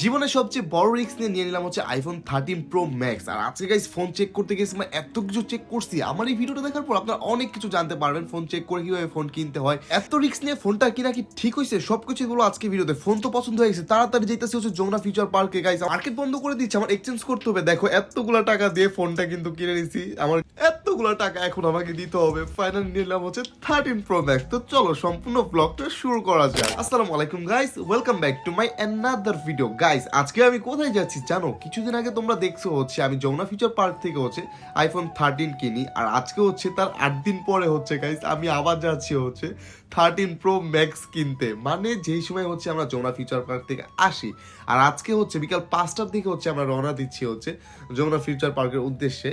জীবনের সবচেয়ে বড় রিস্ক নিয়ে নিয়ে নিলাম হচ্ছে আইফোন থার্টিন প্রো ম্যাক্স আর আজকে গাইস ফোন চেক করতে গেছি মানে এত কিছু চেক করছি। আমার এই ভিডিওটা দেখার পর আপনারা অনেক কিছু জানতে পারবেন। ফোন চেক করে কীভাবে ফোন কিনতে হয়। এত রিস্ক নিয়ে ফোনটা কিনা কি ঠিক হয়েছে? সবকিছু বলো আজকে ভিডিওতে ফোন তো পছন্দ হয়ে গেছে। তাড়াতাড়ি যেতেছি হচ্ছে যমুনা ফিউচার পার্কে গাইস মার্কেট বন্ধ করে দিচ্ছে। আমার এক্সচেঞ্জ করতে হবে। দেখো, এতগুলো টাকা দিয়ে ফোনটা কিন্তু কিনে নিছি। আমার এতগুলো টাকা এখন আমাকে দিতে হবে? ফাইনাল নিলাম হচ্ছে থার্টিন প্রো ম্যাক্স তো চলো, সম্পূর্ণ ব্লগটা শুরু করা যাক। আসসালামু আলাইকুম guys welcome back to my another video guys আজকে আমি কোথায় যাচ্ছি জানো? কিছুদিন আগে তোমরা দেখছ হচ্ছে, আমি যমুনা ফিচার পার্ক থেকে হচ্ছে আইফোন থার্টিন কিনি। আর আজকে হচ্ছে তার আট দিন পরে হচ্ছে গাইস আমি আবার যাচ্ছি হচ্ছে থার্টিন প্রো ম্যাক্স কিনতে। মানে যেই সময় হচ্ছে আমরা যমুনা ফিউচার পার্ক থেকে আসি। আর আজকে হচ্ছে বিকাল পাঁচটার দিকে হচ্ছে আমরা রওনা দিচ্ছি হচ্ছে যমুনা ফিউচার পার্কের উদ্দেশ্যে।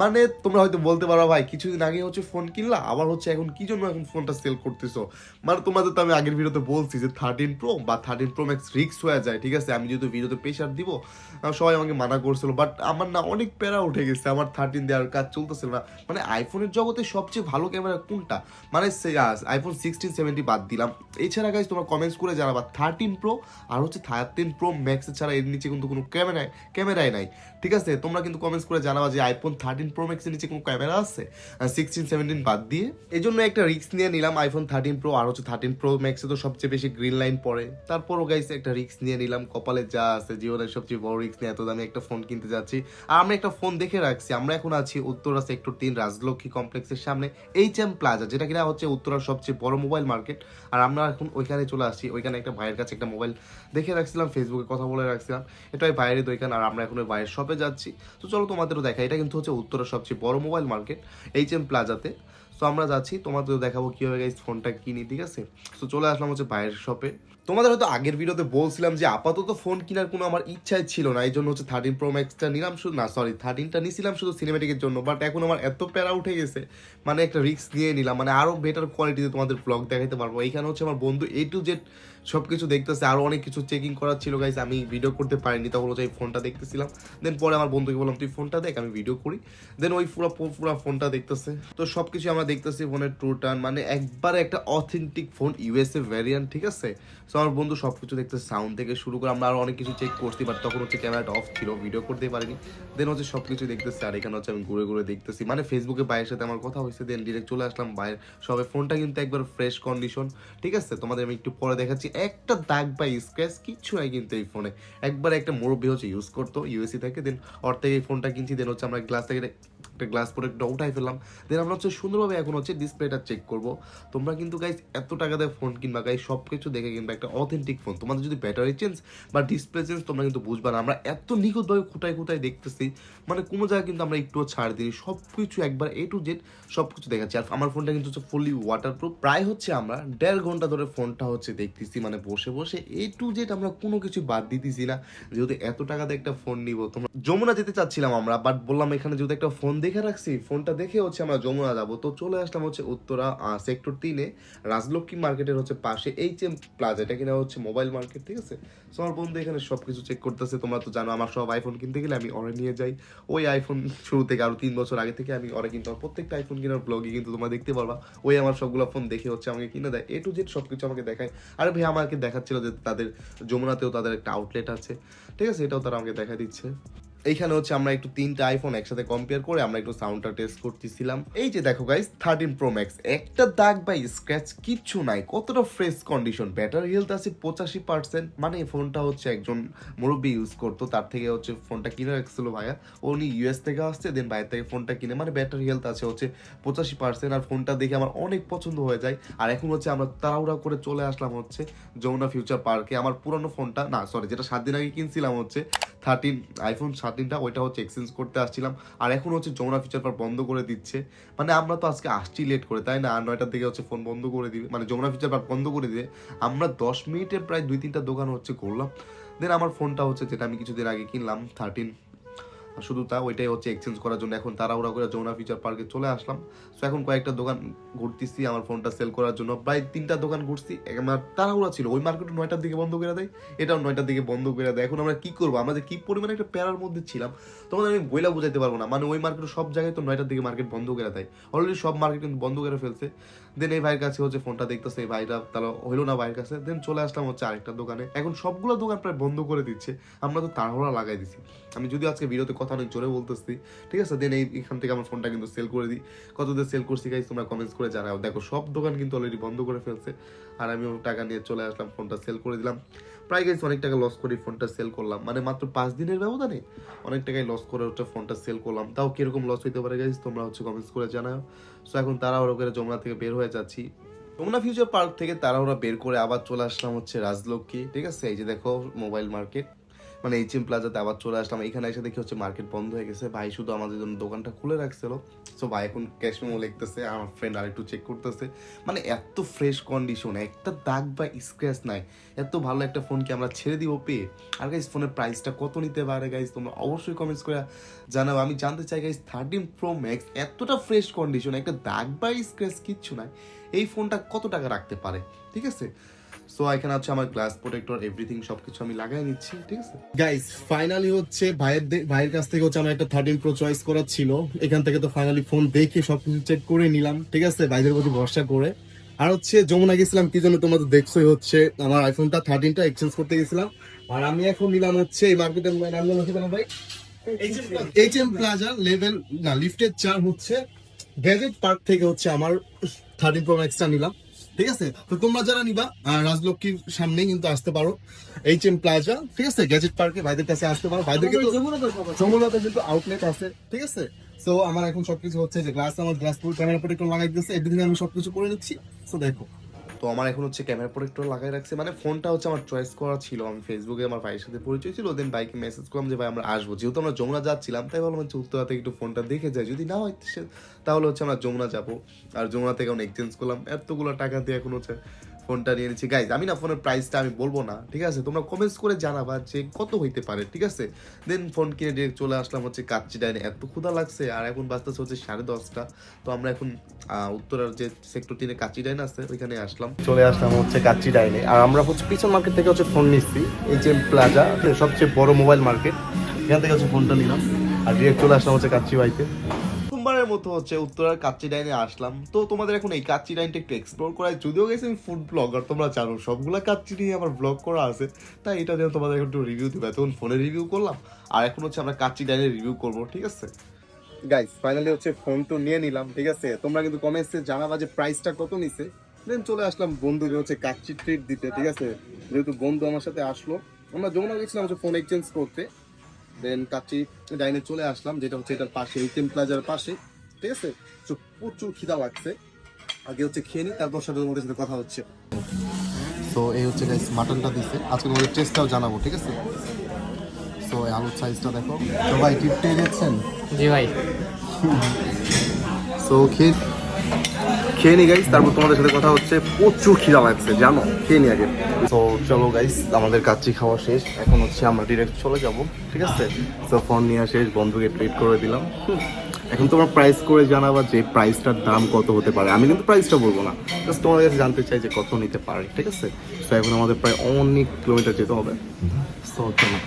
মানে তোমরা হয়তো বলতে পারো, ভাই, কিছুদিন আগে হচ্ছে ফোন কিনলা, আবার হচ্ছে এখন কি জন্য এখন ফোনটা সেল করতেছো? মানে তোমাদের তো আমি আগের ভিডিওতে বলছি যে থার্টিন প্রো বা থার্টিন প্রো ম্যাক্স রিক্স হয়ে যায়, ঠিক আছে? আমি যেহেতু ভিডিওতে প্রেশার দিব সবাই আমাকে মানা করছিল বাট আমার না অনেক প্যারা উঠে গেছে, আমার থার্টিন দেওয়ার কাজ চলতেছিল না। মানে আইফোনের জগতে সবচেয়ে ভালো ক্যামেরা কোনটা? মানে আইফোন সিক্সটিন সেভেন্টি বাদ দিলাম। এছাড়া গাইজ তোমরা কমেন্টস করে জানাবা থার্টিন প্রো আর হচ্ছে থার্টিন প্রো ম্যাক্স ছাড়া এর নিচে কিন্তু কোনো ক্যামেরায় ক্যামেরাই নাই, ঠিক আছে? তোমরা কিন্তু কমেন্টস করে জানাবা যে আইফোন থার্টিন প্রো ম্যাক্সের নিচে কোনো ক্যামেরা আছে? সিক্সটিন সেভেন্টিন বাদ দিয়ে। এই জন্য একটা রিস্ক নিয়ে নিলাম আইফোন থার্টিন প্রো আর হচ্ছে থার্টিন প্রো ম্যাক্সে তো সবচেয়ে বেশি গ্রিন লাইন পড়ে। তারপরও গাইস একটা রিস্ক নিয়ে নিলাম, কপালে যা আছে, জীবনের সবচেয়ে বড় রিস্ক নিয়ে এত দামি একটা ফোন কিনতে যাচ্ছি। আর আমরা একটা ফোন দেখে রাখছি, আমরা এখন আছি উত্তরা সেক্টর তিন রাজলক্ষ্মী কমপ্লেক্সের সামনে এইচ এম প্লাজা যেটা কিনা হচ্ছে উত্তরার সবচেয়ে বড় মোবাইল মার্কেট আর আমরা এখন ওইখানে চলে আসছি, ওইখানে একটা ভাইয়ের কাছে একটা মোবাইল দেখে রাখছিলাম ফেসবুকে কথা বলে রাখছিলাম। এটা ওই ভাইয়েরই দোকান, আর আমরা এখন ওই ভাইয়ের শপে যাচ্ছি। তো চলো তোমাদেরও দেখা, এটা কিন্তু হচ্ছে উত্তরের সবচেয়ে বড় মোবাইল মার্কেট এইচ এম প্লাজাতে তো আমরা যাচ্ছি। তোমাদের দেখাবো কীভাবে গাইজ ফোনটা কিনি, ঠিক আছে? তো চলে আসলাম হচ্ছে ভাইয়ের শপে তোমাদের হয়তো আগের ভিডিওতে বলছিলাম যে আপাতত ফোন কেনার কোনো আমার ইচ্ছাই ছিল না। এই জন্য হচ্ছে থার্টিন প্রো ম্যাক্সটা নিলাম শুধু না সরি থার্টিনটা নিছিলাম শুধু সিনেমেটিকের জন্য। বাট এখন আমার এত প্যারা উঠে গেছে মানে একটা রিস্ক নিয়ে নিলাম। মানে আরও বেটার কোয়ালিটিতে তোমাদের ব্লগ দেখাতে পারব। এইখানে হচ্ছে আমার বন্ধু এ টু জেড সব কিছু দেখতেছে। আরও অনেক কিছু চেকিং করার ছিল গাইজ আমি ভিডিও করতে পারিনি, তখন হচ্ছে এই ফোনটা দেখতেছিলাম। দেন পরে আমার বন্ধুকে বললাম, তুই ফোনটা দেখ, আমি ভিডিও করি। দেন ওই পুরো পুরো ফোনটা দেখতেছে। তো সব কিছু আমরা দেখতেছি ফোনের ট্রু টার্ন মানে একবারে একটা অথেন্টিক ফোন ইউএসএ ভ্যারিয়েন্ট ঠিক আছে? তো আমার বন্ধু সব কিছু দেখতেছে সাউন্ড থেকে শুরু করে আমরা আরও অনেক কিছু চেক করছি বাট তখন হচ্ছে ক্যামেরাটা অফ ছিল ভিডিও করতে পারিনি। দেন হচ্ছে সব কিছু দেখতেছি, আর এখানে হচ্ছে আমি ঘুরে ঘুরে দেখতেছি। মানে ফেসবুকে ভাইয়ের সাথে আমার কথা হয়েছে দেন ডিরেক্ট চলে আসলাম ভাইয়ের সবে ফোনটা কিন্তু একবার ফ্রেশ কন্ডিশন ঠিক আছে? তোমাদের আমি একটু পরে দেখাচ্ছি। একটা দাগ বা স্ক্র্যাচ কিচ্ছু নাই কিন্তু এই ফোনে একবার একটা মুরব্বী হচ্ছে ইউজ করতো ইউএসি থেকে দেন ওর থেকে এই ফোনটা কিনছি দেন হচ্ছে আমরা গ্লাস থেকে একটা গ্লাস পরে একটা উঠাই ফেললাম। দেন আমরা হচ্ছে সুন্দরভাবে এখন হচ্ছে ডিসপ্লেটা চেক করব। তোমরা কিন্তু গাইস এত টাকা দিয়ে ফোন কিনবা গাইস সব কিছু দেখে কিনবা, একটা অথেন্টিক ফোন তোমাদের যদি ব্যাটারি চেঞ্জ বা ডিসপ্লে চেঞ্জ তোমরা কিন্তু বুঝবা না। আমরা এত নিখুঁতভাবে খুঁটায় খুঁটায় দেখতেছি মানে কোনো জায়গায় কিন্তু আমরা একটুও ছাড় দিই সব কিছু একবার এ টু জেড সব কিছু দেখাচ্ছি। আর আমার ফোনটা কিন্তু হচ্ছে ফুললি ওয়াটারপ্রুফ প্রায় হচ্ছে আমরা দেড় ঘণ্টা ধরে ফোনটা হচ্ছে দেখতেছি মানে বসে বসে এ টু জেড আমরা কোনো কিছু বাদ দিতেছি না। যেহেতু এত টাকাতে একটা ফোন নিব, তোমরা যমুনা যেতে চাচ্ছিলাম আমরা বাট বললাম এখানে যেহেতু একটা ফোন দেখে রাখছি, ফোনটা দেখে হচ্ছে আমরা যমুনা যাব। তো চলে আসলাম হচ্ছে উত্তরা সেক্টর তিনে, রাজলক্ষ্মী মার্কেটের হচ্ছে পাশে এইচ এম প্লাজা এটা কিনা হচ্ছে মোবাইল মার্কেট ঠিক আছে? তো আমার বন্ধু এখানে সব কিছু চেক করতেছে, তোমরা তো জানো, আমার সব আইফোন কিনতে গেলে আমি অরে নিয়ে যাই। ওই আইফোন শুরু থেকে আরও তিন বছর আগে থেকে আমি অরে কিন্তু প্রত্যেকটা আইফোন কেনার ব্লগে কিন্তু তোমরা দেখতে পারবা। ওই আমার সবগুলো ফোন দেখে হচ্ছে আমাকে কিনে দেয়। এ টু জেড সব কিছু আমাকে দেখায়। আর ভাই আমাকে দেখাচ্ছিল যে তাদের, যমুনাতেও তাদের একটা আউটলেট আছে। ঠিক আছে? এটাও তারা আমাকে দেখা দিচ্ছে। এইখানে হচ্ছে আমরা একটু তিনটা আইফোন একসাথে কম্পেয়ার করে আমরা একটু সাউন্ডটা টেস্ট করতেছিলাম। এই যে দেখো গাইস থার্টিন প্রো ম্যাক্স একটা দাগ বা স্ক্র্যাচ কিচ্ছু নাই, কতটা ফ্রেশ কন্ডিশন ব্যাটারি হেলথ আছে পঁচাশি পার্সেন্ট মানে এই ফোনটা হচ্ছে একজন মুরব্বী ইউজ করতো, তার থেকে হচ্ছে ফোনটা কিনে রাখছিল ভাইয়া। উনি ইউএস থেকে আসছে দেন বাইরে থেকে ফোনটা কিনে মানে ব্যাটারি হেলথ আছে হচ্ছে পঁচাশি পার্সেন্ট আর ফোনটা দেখে আমার অনেক পছন্দ হয়ে যায়। আর এখন হচ্ছে আমরা তাড়াহুড়া করে চলে আসলাম হচ্ছে যমুনা ফিউচার পার্কে আমার পুরনো ফোনটা না সরি যেটা সাত দিন আগে কিনছিলাম হচ্ছে থার্টিন আইফোন থার্টিনটা ওইটা হচ্ছে এক্সচেঞ্জ করতে আসছিলাম। আর এখন হচ্ছে যমুনা ফিচার পার্ক বন্ধ করে দিচ্ছে। মানে আমরা তো আজকে আসছি লেট করে, তাই না? আর নয়টার দিকে হচ্ছে ফোন বন্ধ করে দিবে মানে যমুনা ফিচার পার্ক বন্ধ করে দিয়ে আমরা দশ মিনিটে প্রায় দুই তিনটা দোকান হচ্ছে করলাম। দেন আমার ফোনটা হচ্ছে যেটা আমি কিছুদিন আগে কিনলাম থার্টিন শুধু তা, ওইটাই হচ্ছে এক্সচেঞ্জ করার জন্য। এখন তাড়াহুড়া করে যমুনা ফিচার পার্কে চলে আসলাম। সো এখন কয়েকটা দোকান ঘুরতেছি, আমার ফোনটা সেল করার জন্য। প্রায় তিনটা দোকান ঘুরছি। আমার তাড়াহুড়া ছিল। ওই মার্কেট নয়টার দিকে বন্ধ করে দেয়, এটাও নয়টার দিকে বন্ধ করে দেয়। এখন আমরা কি করব? আমাদের কি পরিমাণে একটা প্যারার মধ্যে ছিলাম তোমাদের আমি বইলা বুঝাইতে পারব না। মানে ওই মার্কেট সব জায়গায় তো নয়টার দিকে মার্কেট বন্ধ করে দেয়। অলরেডি সব মার্কেট কিন্তু বন্ধ করে ফেলছে। দেন এই ভাইয়ের কাছে হচ্ছে ফোনটা দেখতেছে, এই ভাইটা তাহলে হইল না ভাইয়ের কাছে। দেন চলে আসলাম হচ্ছে আরেকটা দোকানে। এখন সবগুলো দোকান প্রায় বন্ধ করে দিচ্ছে। আমরা তো তাড়াহুড়া লাগাই দিছি। আমি যদি আজকে ভিডিওতে কথা অনেক জোরে বলতেছি। ঠিক আছে? দেন এই, এখান থেকে আমার ফোনটা কিন্তু সেল করে দিই। কতদের সেল করছি গাইজ তোমরা কমেন্টস করে জানাও। দেখো, সব দোকান কিন্তু অলরেডি বন্ধ করে ফেলছে। আর আমিও টাকা নিয়ে চলে আসলাম ফোনটা সেল করে দিলাম। প্রায় গাইজ অনেক টাকা লস করে ফোনটা সেল করলাম। মানে মাত্র পাঁচ দিনের ব্যবধানে অনেক টাকায় লস করে হচ্ছে ফোনটা সেল করলাম। তাও কীরকম লস হইতে পারে গাইজ তোমরা হচ্ছে কমেন্টস করে জানাও। সো এখন তারা ওরা করে যমুনা থেকে বের হয়ে যাচ্ছি। যমুনা ফিউচার পার্ক থেকে তারা ওরা বের করে আবার চলে আসলাম হচ্ছে রাজলক্ষ্মী। ঠিক আছে? এই যে দেখো মোবাইল মার্কেট মানে এইচ এম প্লাজাতে আবার চলে আসলাম। এখানে এসে দেখি হচ্ছে মার্কেট বন্ধ হয়ে গেছে। ভাই শুধু আমাদের জন্য দোকানটা খুলে রাখছিল। সো ভাই এখন ক্যাশ মেমো লিখতেছে, আমার ফ্রেন্ড আরেকটু চেক করতেছে। মানে এত ফ্রেশ কন্ডিশন একটা দাগ বা স্ক্র্যাচ নাই। এত ভালো একটা ফোনকে আমরা ছেড়ে দিব পেয়ে? আর গাইজ ফোনের প্রাইসটা কত নিতে পারে গাইজ তোমরা অবশ্যই কমেন্টস করে জানাও। আমি জানতে চাই গাইজ থার্টিন প্রো ম্যাক্স এতটা ফ্রেশ কন্ডিশন একটা দাগ বা স্ক্র্যাচ কিচ্ছু নাই। এই ফোনটা কত টাকা রাখতে পারে? ঠিক আছে? সো এখানে আছে আমার গ্লাস প্রোটেক্টর এভরিথিং সবকিছু আমি লাগাই নিচ্ছি ঠিক আছে? গাইস ফাইনালি হচ্ছে ভাইয়ের ভাইয়ের কাছ থেকে হচ্ছে আমার একটা থার্টিন প্রো চয়েস করা ছিল। এখান থেকে তো ফাইনালি ফোন দেখে সবকিছু চেক করে নিলাম ঠিক আছে? ভাইদের প্রতি ভরসা করে। আর হচ্ছে যমুনা গেছিলাম কি জন্য তোমরা তো দেখছোই হচ্ছে আমার আইফোনটা থার্টিনটা এক্সচেঞ্জ করতে গেছিলাম। আর আমি এখন নিলাম হচ্ছে এই মার্কেটের নাম জানো ভাই? এইচ এম প্লাজা লেভেল না লিফটের চার হচ্ছে। গ্যাজেট পার্ক থেকে হচ্ছে আমার থার্টিন প্রো ম্যাক্সটা নিলাম। ঠিক আছে? তো তোমরা যারা নিবা রাজলক্ষ্মীর সামনে কিন্তু আসতে পারো। এইচ এম প্লাজা ঠিক আছে? গ্যাজেট পার্কে ভাইদের কাছে আসতে পারো। ভাইদের কিন্তু যমুনাতে কিন্তু আউটলেট আছে ঠিক আছে? সো আমার এখন সবকিছু হচ্ছে যে গ্লাস আমার গ্লাস পুরো ক্যামেরা প্রোটেক্টর লাগাই দিয়েছে এদিকে আমি সবকিছু করে নিচ্ছি। সো দেখো। তো আমার এখন হচ্ছে ক্যামেরা প্রোটেক্টর লাগাই রাখছে। মানে ফোনটা হচ্ছে আমার চয়েস করা ছিল। আমি ফেসবুকে আমার ভাইয়ের সাথে পরিচয় ছিল দেন বাইকে মেসেজ করলাম যে, ভাই, আমরা আসব। যেহেতু আমরা যমুনা যাচ্ছিলাম, তাই ভাবলাম হচ্ছে উত্তরাতে একটু ফোনটা দেখে যাই। যদি না হয় তাহলে হচ্ছে আমরা যমুনা যাব। আর যমুনা থেকে এখন এক্সচেঞ্জ করলাম। এতগুলো টাকা দিয়ে এখন হচ্ছে ফোনটা নিয়ে নিচ্ছি। গাইজ আমি না ফোনের প্রাইসটা আমি বলব না, ঠিক আছে? তোমরা কমেন্টস করে জানাবা যে কত হইতে পারে, ঠিক আছে? দেন ফোন কিনে ডিরেক্ট চলে আসলাম হচ্ছে কাচ্চি ডাইনে। এত ক্ষুধা লাগছে, আর এখন বাজতেছে হচ্ছে সাড়ে দশটা। তো আমরা এখন উত্তরার যে সেক্টর তিনে কাচ্চি ডাইন আছে, ওইখানে আসলাম। চলে আসলাম হচ্ছে কাচ্চি ডাইনে। আর আমরা হচ্ছে পিছন মার্কেট থেকে হচ্ছে ফোন নিচ্ছি এইচ এম প্লাজা সবচেয়ে বড় মোবাইল মার্কেট এখান থেকে হচ্ছে ফোনটা নিলাম, আর ডিরেক্ট চলে আসলাম হচ্ছে কাচ্চি বাইকে প্রথমবারের মতো হচ্ছে উত্তরার কাচ্চি ডাইনে আসলাম। তো তোমাদের এখন এই কাচ্চি ডাইনটা একটু এক্সপ্লোর করায় যদিও গেছি আমি ফুড ব্লগার তোমরা জানো, সবগুলা কাচ্চি নিয়ে আমার ব্লগ করা আছে। তাই এটা নিয়ে তোমাদের একটু রিভিউ দিবে। তখন ফোনে রিভিউ করলাম। আর এখন হচ্ছে আমরা কাচ্চি ডাইনের রিভিউ করব, ঠিক আছে? গাইস ফাইনালি হচ্ছে ফোন তো নিয়ে নিলাম, ঠিক আছে? তোমরা কিন্তু কমেন্টসে জানাবা যে প্রাইসটা কত নিছে। দেন চলে আসলাম বন্ধুকে হচ্ছে কাচ্চি ট্রিট দিতে, ঠিক আছে? যেহেতু বন্ধু আমার সাথে আসলো, আমরা যমুনা গেছিলাম হচ্ছে ফোন এক্সচেঞ্জ করতে। দেন কাচ্চি ডাইনে চলে আসলাম, যেটা হচ্ছে এটার পাশে এইচএম প্লাজার পাশে। ঠিক আছে প্রচুর খিদা লাগছে। আগে হচ্ছে খেয়ে নিই তারপর সাথে তোমাদের সাথে কথা হচ্ছে। তো এই হচ্ছে গাইস মাটনটা দিছে। আজকে তোমাদের টেস্টটাও জানাব ঠিক আছে? তো এই আলুর সাইজটা দেখো। তো ভাই টিপটে দেখছেন জি ভাই। সো খেয়ে খেয়ে নি গাইস তারপর তোমাদের সাথে কথা হচ্ছে। প্রচুর খিদা লাগছে জানো? খেয়ে নি আগে। তো চলো গাইস আমাদের কাচ্চি খাওয়া শেষ। এখন হচ্ছে আমরা ডিরেক্ট চলে যাব ঠিক আছে? তো ফোন নিয়ে শেষ বন্ধুকে ট্রিট করে দিলাম। হুম। এখন তোমরা প্রাইস করে জানাবা যে প্রাইসটার দাম কত হতে পারে। আমি কিন্তু প্রাইসটা বলব না। জাস্ট তোমাদের কাছে জানতে চাই যে কত নিতে পারে, ঠিক আছে? তো এখন আমাদের প্রায় অনেক কিলোমিটার যেতে হবে। তো চলো।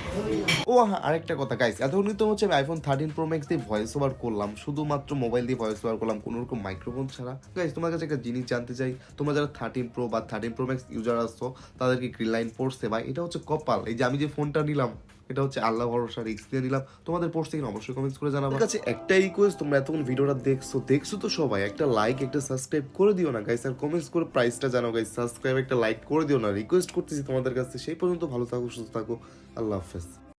ও হ্যাঁ আরেকটা কথা গাইস এতক্ষণ তো হচ্ছে আমি আইফোন থার্টিন প্রো ম্যাক্স দিয়ে ভয়েস ওভার করলাম। শুধুমাত্র মোবাইল দিয়ে ভয়েস ওভার করলাম, কোনো রকম মাইক্রোফোন ছাড়া। গাইস তোমার কাছে একটা জিনিস জানতে চাই। তোমরা যারা থার্টিন প্রো বা থার্টিন প্রো ম্যাক্স ইউজার আসছো তাদেরকে গ্রিন লাইন পড়ছে ভাই এটা হচ্ছে কপাল। এই যে আমি যে ফোনটা নিলাম, এটা হচ্ছে আল্লাহ ভরসা রিক্স দিয়ে নিলাম। তোমাদের পড়ছে কিনা অবশ্যই কমেন্টস করে জানাব। কাছে একটাই রিকোয়েস্ট তোমরা এতক্ষণ ভিডিওটা দেখছ দেখছ তো সবাই, একটা লাইক একটা সাবস্ক্রাইব করে দিও না গাইস আর কমেন্টস করে প্রাইসটা জানো গাইস সাবস্ক্রাইব একটা লাইক করে দিও না। রিকোয়েস্ট করতেছি তোমাদের কাছে, সেই পর্যন্ত ভালো থাকো, সুস্থ থাকো, আল্লাহ হাফেজ।